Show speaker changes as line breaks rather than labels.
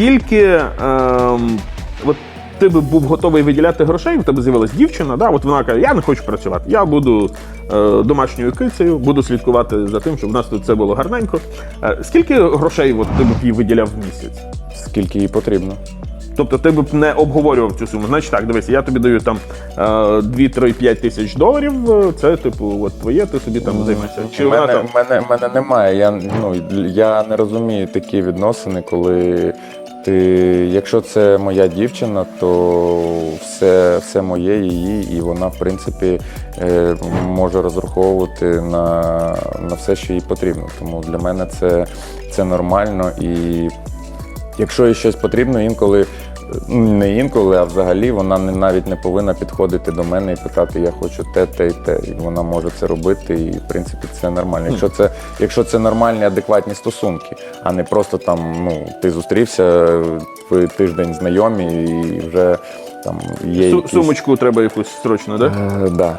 скільки ем, от ти би був готовий виділяти грошей, у тебе з'явилась дівчина, да, от вона каже, я не хочу працювати, я буду е, домашньою кицею, буду слідкувати за тим, щоб у нас тут все було гарненько. Е, скільки грошей от, ти б їй виділяв в місяць?
Скільки їй потрібно.
Тобто ти б не обговорював цю суму. Значить так, дивися, я тобі даю там 2-3-5 тисяч доларів. е, Це типу, от твоє, ти собі там займешся. Чи вона
мене,
там
мене, мене немає. Я, ну, я не розумію такі відносини, коли ти, якщо це моя дівчина, то все, все моє її, і вона, в принципі, е, може розраховувати на, на все, що їй потрібно. Тому для мене це, це нормально. І якщо їй щось потрібно, інколи. Не інколи, а взагалі вона не навіть не повинна підходити до мене і питати, я хочу те, те і те. І вона може це робити, і в принципі це нормально. Якщо це, якщо це нормальні, адекватні стосунки, а не просто там ну ти зустрівся, ви тиждень знайомі і вже там є
су-
якісь...
сумочку треба якусь срочно, да?
Е, да.